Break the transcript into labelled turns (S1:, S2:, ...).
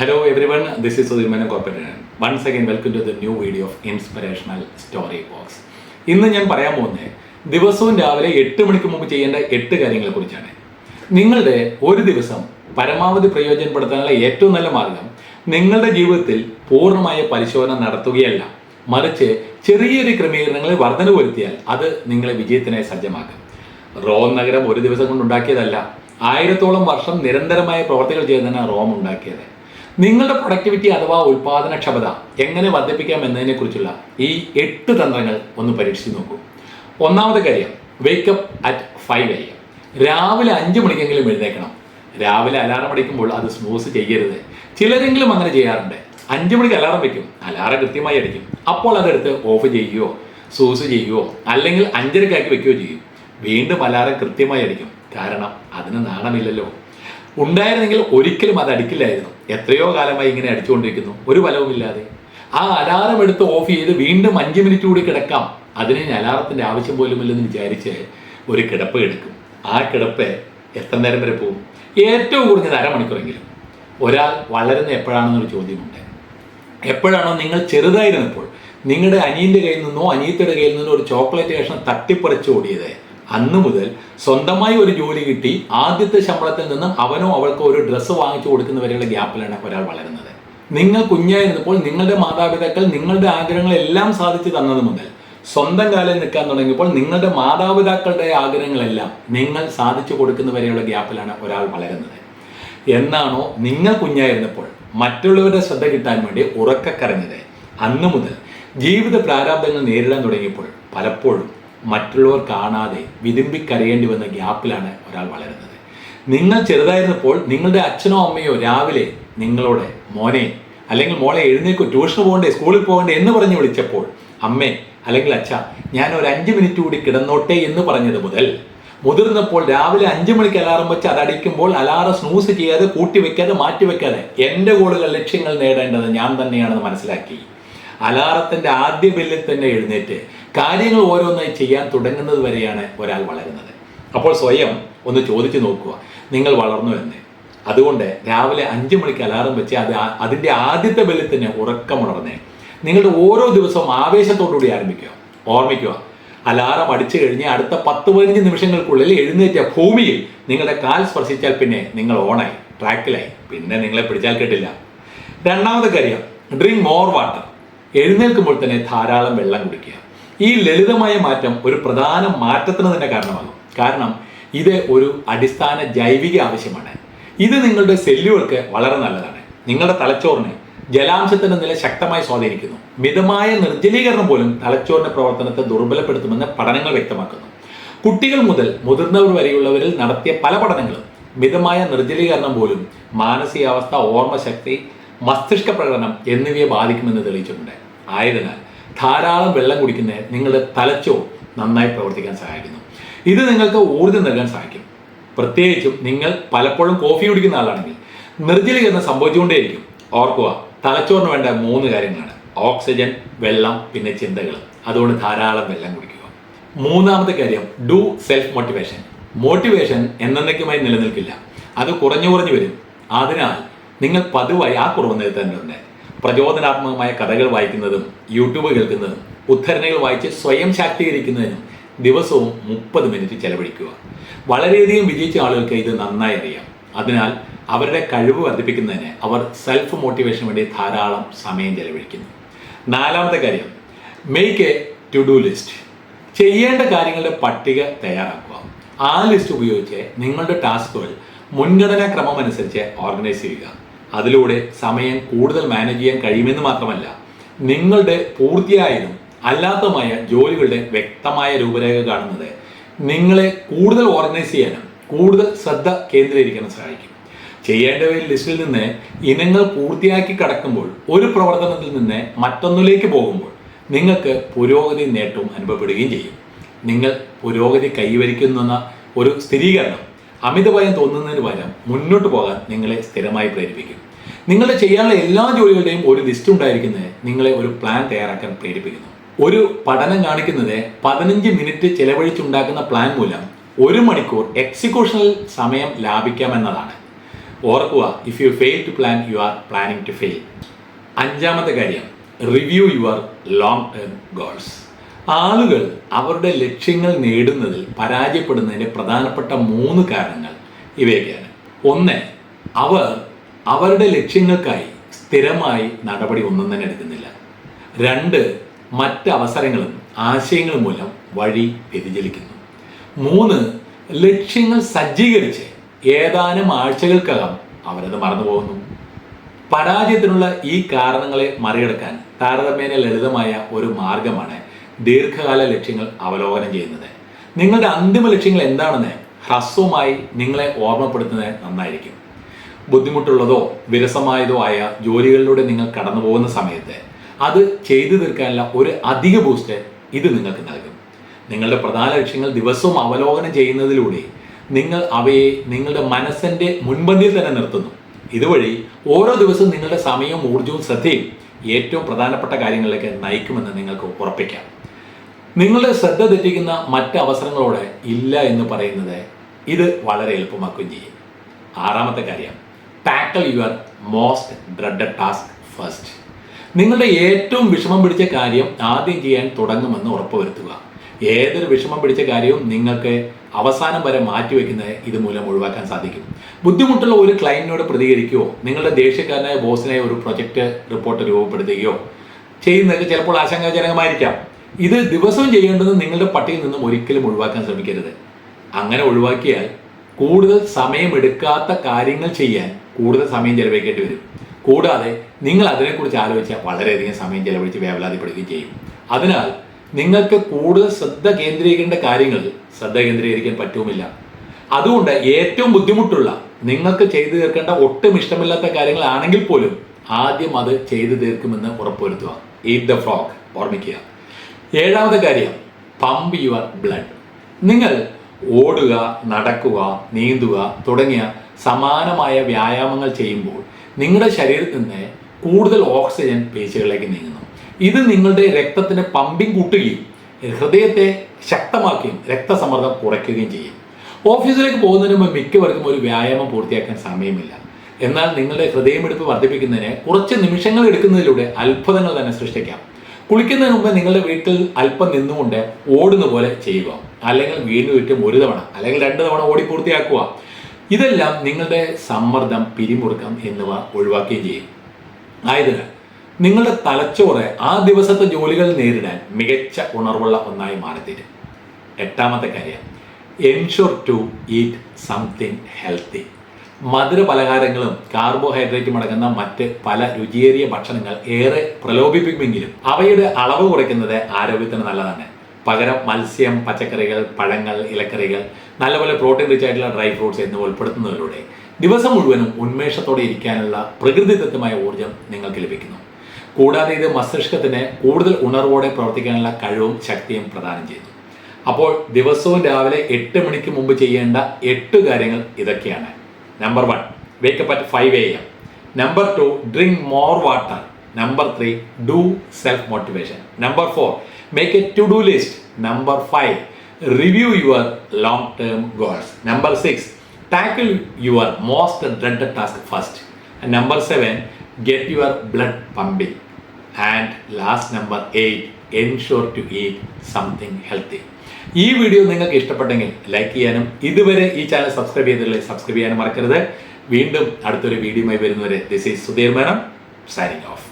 S1: Hello every one this is സുധീമന Corporate. Once again welcome to the new video of inspirational story box ഇന്ന് ഞാൻ പറയാൻ പോകുന്നത് ദിവസവും രാവിലെ എട്ട് മണിക്ക് മുമ്പ് ചെയ്യേണ്ട എട്ട് കാര്യങ്ങളെ കുറിച്ചാണ്. നിങ്ങളുടെ ഒരു ദിവസം പരമാവധി പ്രയോജനപ്പെടുത്താനുള്ള ഏറ്റവും നല്ല മാർഗം നിങ്ങളുടെ ജീവിതത്തിൽ പൂർണമായ പരിശോധന നടത്തുകയല്ല. മറിച്ച് ചെറിയൊരു ക്രമീകരണങ്ങളിൽ വർധന വരുത്തിയാൽ അത് നിങ്ങളെ വിജയത്തിനായി സജ്ജമാക്കും. റോം നഗരം ഒരു ദിവസം കൊണ്ട് ഉണ്ടാക്കിയതല്ല. ആയിരത്തോളം വർഷം നിരന്തരമായ പ്രവർത്തികൾ ചെയ്യുന്നതിനാണ് റോം ഉണ്ടാക്കിയത്. നിങ്ങളുടെ പ്രൊഡക്ടിവിറ്റി അഥവാ ഉൽപാദനക്ഷമത എങ്ങനെ വർദ്ധിപ്പിക്കാം എന്നതിനെ കുറിച്ചുള്ള ഈ എട്ട് തന്ത്രങ്ങൾ ഒന്ന് പരീക്ഷിച്ച് നോക്കൂ. ഒന്നാമത്തെ കാര്യം വേക്കപ്പ് അറ്റ് ഫൈവ് എ രാവിലെ അഞ്ച് മണിക്കെങ്കിലും എഴുന്നേക്കണം. രാവിലെ അലാറം അടിക്കുമ്പോൾ അത് സ്മൂസ് ചെയ്യരുത്. ചിലരെങ്കിലും അങ്ങനെ ചെയ്യാറുണ്ട്. അഞ്ച് മണിക്ക് അലാറം വയ്ക്കും അലാറം കൃത്യമായി അടിക്കും. അപ്പോൾ അതെടുത്ത് ഓഫ് ചെയ്യുകയോ സൂസ് ചെയ്യുകയോ അല്ലെങ്കിൽ അഞ്ചരക്കാക്കി വെക്കുകയോ ചെയ്യും. വീണ്ടും അലാറം കൃത്യമായി അടിക്കും. കാരണം അതിന് നാണമില്ലല്ലോ. ഉണ്ടായിരുന്നെങ്കിൽ ഒരിക്കലും അത് അടിക്കില്ലായിരുന്നു. എത്രയോ കാലമായി ഇങ്ങനെ അടിച്ചുകൊണ്ടിരിക്കുന്നു. ഒരു ഫലവുമില്ലാതെ. ആ അലാറം എടുത്ത് ഓഫ് ചെയ്ത് വീണ്ടും അഞ്ച് മിനിറ്റ് കൂടി കിടക്കാം. അതിന് ഇനി അലാറത്തിന്റെ ആവശ്യം പോലുമില്ലെന്ന് വിചാരിച്ച് ഒരു കിടപ്പ് എടുക്കും. ആ കിടപ്പ് എത്ര നേരം വരെ പോകും? ഏറ്റവും കുറഞ്ഞത് അരമണിക്കൂറെങ്കിലും. ഒരാൾ വളരുന്ന എപ്പോഴാണെന്നൊരു ചോദ്യമുണ്ട്. എപ്പോഴാണോ നിങ്ങൾ ചെറുതായിരുന്നപ്പോൾ നിങ്ങളുടെ അനിയന്റെ കയ്യിൽ നിന്നോ അനിയത്തിയുടെ കയ്യിൽ നിന്നോ ഒരു ചോക്ലേറ്റ് കഷ്ണം തട്ടിപ്പറിച്ച് ഓടിയത്? അന്ന് മുതൽ സ്വന്തമായി ഒരു ജോലി കിട്ടി. ആദ്യത്തെ ശമ്പളത്തിൽ നിന്ന് അവനോ അവൾക്കോ ഒരു ഡ്രസ്സ് വാങ്ങിച്ചു കൊടുക്കുന്നവരെയുള്ള ഗ്യാപ്പിലാണ് ഒരാൾ വളരുന്നത്. നിങ്ങൾ കുഞ്ഞായിരുന്നപ്പോൾ നിങ്ങളുടെ മാതാപിതാക്കൾ നിങ്ങളുടെ ആഗ്രഹങ്ങളെല്ലാം സാധിച്ചു തന്നത് മുതൽ സ്വന്തം കാലിൽ നിൽക്കാൻ തുടങ്ങിയപ്പോൾ നിങ്ങളുടെ മാതാപിതാക്കളുടെ ആഗ്രഹങ്ങളെല്ലാം നിങ്ങൾ സാധിച്ചു കൊടുക്കുന്നവരെയുള്ള ഗ്യാപ്പിലാണ് ഒരാൾ വളരുന്നത്. എന്നാണോ നിങ്ങൾ കുഞ്ഞായിരുന്നപ്പോൾ മറ്റുള്ളവരുടെ ശ്രദ്ധ കിട്ടാൻ വേണ്ടി ഉറക്കക്കരഞ്ഞത്. അന്നു മുതൽ ജീവിത പ്രാരാബ്ദങ്ങൾ നേരിടാൻ തുടങ്ങിയപ്പോൾ പലപ്പോഴും മറ്റുള്ളവർ കാണാതെ വിതുമ്പിക്കരയേണ്ടി വന്ന ഗ്യാപ്പിലാണ് ഒരാൾ വളരുന്നത്. നിങ്ങൾ ചെറുതായിരുന്നപ്പോൾ നിങ്ങളുടെ അച്ഛനോ അമ്മയോ രാവിലെ നിങ്ങളോട് മോനെ അല്ലെങ്കിൽ മോളെ എഴുന്നേക്കോ ട്യൂഷന് പോകണ്ടേ സ്കൂളിൽ പോകണ്ടേ എന്ന് പറഞ്ഞ് വിളിച്ചപ്പോൾ അമ്മേ അല്ലെങ്കിൽ അച്ഛ ഞാൻ ഒരു അഞ്ച് മിനിറ്റ് കൂടി കിടന്നോട്ടെ എന്ന് പറഞ്ഞത് മുതൽ മുതിർന്നപ്പോൾ രാവിലെ അഞ്ചു മണിക്ക് അലാറം വെച്ച് അതടിക്കുമ്പോൾ അലാറം സ്നൂസ് ചെയ്യാതെ കൂട്ടി വെക്കാതെ മാറ്റി വെക്കാതെ എന്റെ ഗോളുകൾ ലക്ഷ്യങ്ങൾ നേടേണ്ടത് ഞാൻ തന്നെയാണെന്ന് മനസ്സിലാക്കി. അലാറത്തിന്റെ ആദ്യ ബില്ലിൽ തന്നെ എഴുന്നേറ്റ് കാര്യങ്ങൾ ഓരോന്നായി ചെയ്യാൻ തുടങ്ങുന്നത് വരെയാണ് ഒരാൾ വളരുന്നത്. അപ്പോൾ സ്വയം ഒന്ന് ചോദിച്ചു നോക്കുക. നിങ്ങൾ വളർന്നു എന്ന്. അതുകൊണ്ട് രാവിലെ അഞ്ചു മണിക്ക് അലാറം വെച്ച് അത് അതിന്റെ ആദ്യത്തെ ബെല്ലിൽ തന്നെ ഉറക്കമുണർന്നേ നിങ്ങളുടെ ഓരോ ദിവസവും ആവേശത്തോടുകൂടി ആരംഭിക്കുക. ഓർമ്മിക്കുക. അലാറം അടിച്ചു കഴിഞ്ഞ് അടുത്ത പത്ത് പതിനഞ്ച് നിമിഷങ്ങൾക്കുള്ളിൽ എഴുന്നേറ്റ ഭൂമിയിൽ നിങ്ങളുടെ കാൽ സ്പർശിച്ചാൽ പിന്നെ നിങ്ങൾ ഓണായി ട്രാക്കിലായി. പിന്നെ നിങ്ങളെ പിടിച്ചാൽ കിട്ടില്ല. രണ്ടാമത്തെ കാര്യം ഡ്രിങ്ക് മോർ വാട്ടർ എഴുന്നേൽക്കുമ്പോൾ തന്നെ ധാരാളം വെള്ളം കുടിക്കുക. ഈ ലളിതമായ മാറ്റം ഒരു പ്രധാന മാറ്റത്തിന് തന്നെ കാരണമാകും. കാരണം ഇത് ഒരു അടിസ്ഥാന ജൈവിക ആവശ്യമാണ്. ഇത് നിങ്ങളുടെ സെല്ലുകൾക്ക് വളരെ നല്ലതാണ്. നിങ്ങളുടെ തലച്ചോറിന് ജലാംശത്തിന്റെ നില ശക്തമായി സ്വാധീനിക്കുന്നു. മിതമായ നിർജലീകരണം പോലും തലച്ചോറിന്റെ പ്രവർത്തനത്തെ ദുർബലപ്പെടുത്തുമെന്ന് പഠനങ്ങൾ വ്യക്തമാക്കുന്നു. കുട്ടികൾ മുതൽ മുതിർന്നവർ വരെയുള്ളവരിൽ നടത്തിയ പല പഠനങ്ങളും മിതമായ നിർജലീകരണം പോലും മാനസികാവസ്ഥ ഓർമ്മശക്തി മസ്തിഷ്ക പ്രകടനം എന്നിവയെ ബാധിക്കുമെന്ന് തെളിയിച്ചിട്ടുണ്ട്. ആയതിനാൽ ധാരാളം വെള്ളം കുടിക്കുന്നത് നിങ്ങളുടെ തലച്ചോർ നന്നായി പ്രവർത്തിക്കാൻ സഹായിക്കുന്നു. ഇത് നിങ്ങൾക്ക് ഊർജം നൽകാൻ സഹായിക്കും. പ്രത്യേകിച്ചും നിങ്ങൾ പലപ്പോഴും കോഫി കുടിക്കുന്ന ആളാണെങ്കിൽ നിർജലീകരണം സംഭവിച്ചുകൊണ്ടേയിരിക്കും. ഓർക്കുക തലച്ചോറിന് വേണ്ട മൂന്ന് കാര്യങ്ങളാണ്. ഓക്സിജൻ വെള്ളം പിന്നെ ചിന്തകൾ. അതുകൊണ്ട് ധാരാളം വെള്ളം കുടിക്കുക. മൂന്നാമത്തെ കാര്യം ഡു സെൽഫ് മോട്ടിവേഷൻ മോട്ടിവേഷൻ എന്നേക്കുമായി നിലനിൽക്കില്ല. അത് കുറഞ്ഞു കുറഞ്ഞു വരും. അതിനാൽ നിങ്ങൾ പതിവായി ആ കുറവ് നികത്തേണ്ടതുണ്ട് പ്രചോദനാത്മകമായ കഥകൾ വായിക്കുന്നതും യൂട്യൂബ് കേൾക്കുന്നതും ഉദ്ധരണികൾ വായിച്ച് സ്വയം ശാക്തീകരിക്കുന്നതിനും ദിവസവും മുപ്പത് മിനിറ്റ് ചെലവഴിക്കുക. വളരെയധികം വിജയിച്ച ആളുകൾക്ക് ഇത് നന്നായി അറിയാം. അതിനാൽ അവരുടെ കഴിവ് വർദ്ധിപ്പിക്കുന്നതിന് അവർ സെൽഫ് മോട്ടിവേഷന് വേണ്ടി ധാരാളം സമയം ചെലവഴിക്കുന്നു. നാലാമത്തെ കാര്യം make a to do list ചെയ്യേണ്ട കാര്യങ്ങളുടെ പട്ടിക തയ്യാറാക്കുക. ആ ലിസ്റ്റ് ഉപയോഗിച്ച് നിങ്ങളുടെ ടാസ്കുകൾ മുൻഗണനാ ക്രമം അനുസരിച്ച് ഓർഗനൈസ് ചെയ്യുക. അതിലൂടെ സമയം കൂടുതൽ മാനേജ് ചെയ്യാൻ കഴിയുമെന്ന് മാത്രമല്ല നിങ്ങളുടെ പൂർത്തിയായതും അല്ലാത്തതുമായ ജോലികളുടെ വ്യക്തമായ രൂപരേഖ കാണുന്നത് നിങ്ങളെ കൂടുതൽ ഓർഗനൈസ് ചെയ്യാനും കൂടുതൽ ശ്രദ്ധ കേന്ദ്രീകരിക്കാനും സഹായിക്കും. ചെയ്യേണ്ടവയിൽ ലിസ്റ്റിൽ നിന്ന് ഇനങ്ങൾ പൂർത്തിയാക്കി കടക്കുമ്പോൾ ഒരു പ്രവർത്തനത്തിൽ നിന്ന് മറ്റൊന്നിലേക്ക് പോകുമ്പോൾ നിങ്ങൾക്ക് പുരോഗതി നേട്ടവും അനുഭവപ്പെടുകയും ചെയ്യും. നിങ്ങൾ പുരോഗതി കൈവരിക്കുന്ന ഒരു സ്ഥിരീകരണം അമിതഭയം തോന്നുന്നതിന് പകരം മുന്നോട്ട് പോകാൻ നിങ്ങളെ സ്ഥിരമായി പ്രേരിപ്പിക്കും. നിങ്ങളുടെ ചെയ്യാനുള്ള എല്ലാ ജോലികളുടെയും ഒരു ലിസ്റ്റ് ഉണ്ടായിരിക്കുന്നത് നിങ്ങളെ ഒരു പ്ലാൻ തയ്യാറാക്കാൻ പ്രേരിപ്പിക്കുന്നു. ഒരു പഠനം കാണിക്കുന്നത് പതിനഞ്ച് മിനിറ്റ് ചെലവഴിച്ചുണ്ടാക്കുന്ന പ്ലാൻ മൂലം ഒരു മണിക്കൂർ എക്സിക്യൂഷനിൽ സമയം ലാഭിക്കാമെന്നതാണ് ഓർക്കുക if you fail to plan you are planning to fail അഞ്ചാമത്തെ കാര്യം review your long term goals ആളുകൾ അവരുടെ ലക്ഷ്യങ്ങൾ നേടുന്നതിൽ പരാജയപ്പെടുന്നതിന്റെ പ്രധാനപ്പെട്ട മൂന്ന് കാരണങ്ങൾ ഇവയൊക്കെയാണ്. ഒന്ന് അവർ അവരുടെ ലക്ഷ്യങ്ങൾക്കായി സ്ഥിരമായി നടപടി ഒന്നും തന്നെ എടുക്കുന്നില്ല. രണ്ട് മറ്റ് അവസരങ്ങളും ആശയങ്ങളും മൂലം വഴി വ്യതിചലിക്കുന്നു. മൂന്ന് ലക്ഷ്യങ്ങൾ സജ്ജീകരിച്ച് ഏതാനും ആഴ്ചകൾക്കകം അവരത് മറന്നുപോകുന്നു. പരാജയത്തിനുള്ള ഈ കാരണങ്ങളെ മറികടക്കാൻ താരതമ്യേന ലളിതമായ ഒരു മാർഗമാണ് ദീർഘകാല ലക്ഷ്യങ്ങൾ അവലോകനം ചെയ്യുന്നത്. നിങ്ങളുടെ അന്തിമ ലക്ഷ്യങ്ങൾ എന്താണെന്ന് ഹ്രസ്വമായി നിങ്ങളെ ഓർമ്മപ്പെടുത്തുന്നത് നന്നായിരിക്കും. ബുദ്ധിമുട്ടുള്ളതോ വിരസമായതോ ആയ ജോലികളിലൂടെ നിങ്ങൾ കടന്നു പോകുന്ന സമയത്ത് അത് ചെയ്തു തീർക്കാനുള്ള ഒരു അധിക ബൂസ്റ്റ് ഇത് നിങ്ങൾക്ക് നൽകും. നിങ്ങളുടെ പ്രധാന ലക്ഷ്യങ്ങൾ ദിവസവും അവലോകനം ചെയ്യുന്നതിലൂടെ നിങ്ങൾ അവയെ നിങ്ങളുടെ മനസ്സിന്റെ മുൻപന്തിയിൽ തന്നെ നിർത്തുന്നു. ഇതുവഴി ഓരോ ദിവസവും നിങ്ങളുടെ സമയവും ഊർജവും ശ്രദ്ധയും ഏറ്റവും പ്രധാനപ്പെട്ട കാര്യങ്ങളിലേക്ക് നയിക്കുമെന്ന് നിങ്ങൾക്ക് ഉറപ്പിക്കാം. നിങ്ങളുടെ ശ്രദ്ധ തെറ്റിക്കുന്ന മറ്റ് അവസരങ്ങളോട് ഇല്ല എന്ന് പറയുന്നത് ഇത് വളരെ എളുപ്പമാക്കുകയും ചെയ്യും. ആറാമത്തെ കാര്യം tackle your most dread task first നിങ്ങളുടെ ഏറ്റവും വിഷമം പിടിച്ച കാര്യം ആദ്യം ചെയ്യാൻ തുടങ്ങുമെന്ന് ഉറപ്പുവരുത്തുക. ഏതൊരു വിഷമം പിടിച്ച കാര്യവും നിങ്ങൾക്ക് അവസാനം വരെ മാറ്റിവെക്കുന്നത് ഇതുമൂലം ഒഴിവാക്കാൻ സാധിക്കും. ബുദ്ധിമുട്ടുള്ള ഒരു ക്ലയന്റിനോട് പ്രതികരിക്കുകയോ നിങ്ങളുടെ ദേഷ്യക്കാരനായ ബോസിനെ ഒരു പ്രൊജക്ട് റിപ്പോർട്ട് രൂപപ്പെടുത്തുകയോ ചെയ്യുന്നത് ചിലപ്പോൾ ആശങ്കാജനകമായിരിക്കാം. ഇത് ദിവസവും ചെയ്യേണ്ടത് നിങ്ങളുടെ പട്ടിയിൽ നിന്നും ഒരിക്കലും ഒഴിവാക്കാൻ ശ്രമിക്കരുത്. അങ്ങനെ ഒഴിവാക്കിയാൽ കൂടുതൽ സമയമെടുക്കാത്ത കാര്യങ്ങൾ ചെയ്യാൻ കൂടുതൽ സമയം ചെലവഴിക്കേണ്ടി വരും. കൂടാതെ നിങ്ങൾ അതിനെക്കുറിച്ച് ആലോചിച്ചാൽ വളരെയധികം സമയം ചെലവഴിച്ച് വേവലാതിപ്പെടുകയും ചെയ്യും. അതിനാൽ നിങ്ങൾക്ക് കൂടുതൽ ശ്രദ്ധ കേന്ദ്രീകരിക്കേണ്ട കാര്യങ്ങൾ ശ്രദ്ധ കേന്ദ്രീകരിക്കാൻ പറ്റുമില്ല അതുകൊണ്ട് ഏറ്റവും ബുദ്ധിമുട്ടുള്ള നിങ്ങൾക്ക് ചെയ്തു തീർക്കേണ്ട ഒട്ടും ഇഷ്ടമില്ലാത്ത കാര്യങ്ങളാണെങ്കിൽ പോലും ആദ്യം അത് ചെയ്തു തീർക്കുമെന്ന് ഉറപ്പുവരുത്തുക. ഈറ്റ് ദ ഫ്രോഗ് ഓർമ്മിക്കുക. ഏഴാമത്തെ കാര്യം പമ്പ് യുവർ ബ്ലഡ് നിങ്ങൾ ഓടുക നടക്കുക നീന്തുക തുടങ്ങിയ സമാനമായ വ്യായാമങ്ങൾ ചെയ്യുമ്പോൾ നിങ്ങളുടെ ശരീരത്തിൽ നിന്ന് കൂടുതൽ ഓക്സിജൻ പേശികളിലേക്ക് നീങ്ങുന്നു. ഇത് നിങ്ങളുടെ രക്തത്തിന് പമ്പിംഗ് കൂട്ടുകയും ഹൃദയത്തെ ശക്തമാക്കുകയും രക്തസമ്മർദ്ദം കുറയ്ക്കുകയും ചെയ്യും. ഓഫീസിലേക്ക് പോകുന്നതിന് മുമ്പ് മിക്കവർക്കും ഒരു വ്യായാമം പൂർത്തിയാക്കാൻ സമയമില്ല. എന്നാൽ നിങ്ങളുടെ ഹൃദയമെടുപ്പ് വർദ്ധിപ്പിക്കുന്നതിന് കുറച്ച് നിമിഷങ്ങൾ എടുക്കുന്നതിലൂടെ അത്ഭുതങ്ങൾ തന്നെ സൃഷ്ടിക്കാം. കുളിക്കുന്നതിന് മുമ്പ് നിങ്ങളുടെ വീട്ടിൽ അല്പം നിന്നുകൊണ്ട് ഓടുന്ന പോലെ ചെയ്യുക. അല്ലെങ്കിൽ വീണ്ടും ചുറ്റും ഒരു തവണ അല്ലെങ്കിൽ രണ്ട് തവണ ഓടി പൂർത്തിയാക്കുക. ഇതെല്ലാം നിങ്ങളുടെ സമ്മർദ്ദം പിരിമുറുക്കം എന്നിവ ഒഴിവാക്കുകയും ചെയ്യും. ആയതിനാൽ നിങ്ങളുടെ തലച്ചോറ് ആ ദിവസത്തെ ജോലികൾ നേരിടാൻ മികച്ച ഉണർവുള്ള ഒന്നായി മാറിത്തീരും. എട്ടാമത്തെ കാര്യം ensure to eat something healthy മധുര പലഹാരങ്ങളും കാർബോഹൈഡ്രേറ്റും അടങ്ങുന്ന മറ്റ് പല രുചിയേറിയ ഭക്ഷണങ്ങൾ ഏറെ പ്രലോഭിപ്പിക്കുമെങ്കിലും അവയുടെ അളവ് കുറയ്ക്കുന്നത് ആരോഗ്യത്തിന് നല്ലതാണ്. പകരം മത്സ്യം പച്ചക്കറികൾ പഴങ്ങൾ ഇലക്കറികൾ നല്ലപോലെ പ്രോട്ടീൻ റിച്ച് ആയിട്ടുള്ള ഡ്രൈ ഫ്രൂട്ട്സ് എന്നിവ ഉൾപ്പെടുത്തുന്നതിലൂടെ ദിവസം മുഴുവനും ഉന്മേഷത്തോടെ ഇരിക്കാനുള്ള പ്രകൃതിദത്തമായ ഊർജം നിങ്ങൾക്ക് ലഭിക്കുന്നു. കൂടാതെ ഇത് മസ്തിഷ്കത്തിന് കൂടുതൽ ഉണർവോടെ പ്രവർത്തിക്കാനുള്ള കഴിവും ശക്തിയും പ്രദാനം ചെയ്യുന്നു. അപ്പോൾ ദിവസവും രാവിലെ എട്ട് മണിക്ക് മുമ്പ് ചെയ്യേണ്ട എട്ട് കാര്യങ്ങൾ ഇതൊക്കെയാണ്. Number one, wake up at 5 a.m. Number two, drink more water. Number three, do self motivation. Number four, make a to do list. Number five, review your long term goals. Number six, tackle your most dreaded task first. Number seven, get your blood pumping. And last number eight, ensure to eat something healthy. ഈ video നിങ്ങൾക്ക് ഇഷ്ടപ്പെട്ടെങ്കിൽ like ചെയ്യാനും ഇതുവരെ ഈ channel subscribe ചെയ്തിട്ടില്ലേ subscribe ചെയ്യാനും മറക്കരുത്. വീണ്ടും അടുത്തൊരു വീഡിയോയുമായി വരുന്നവരെ this is Sudheer Menon signing off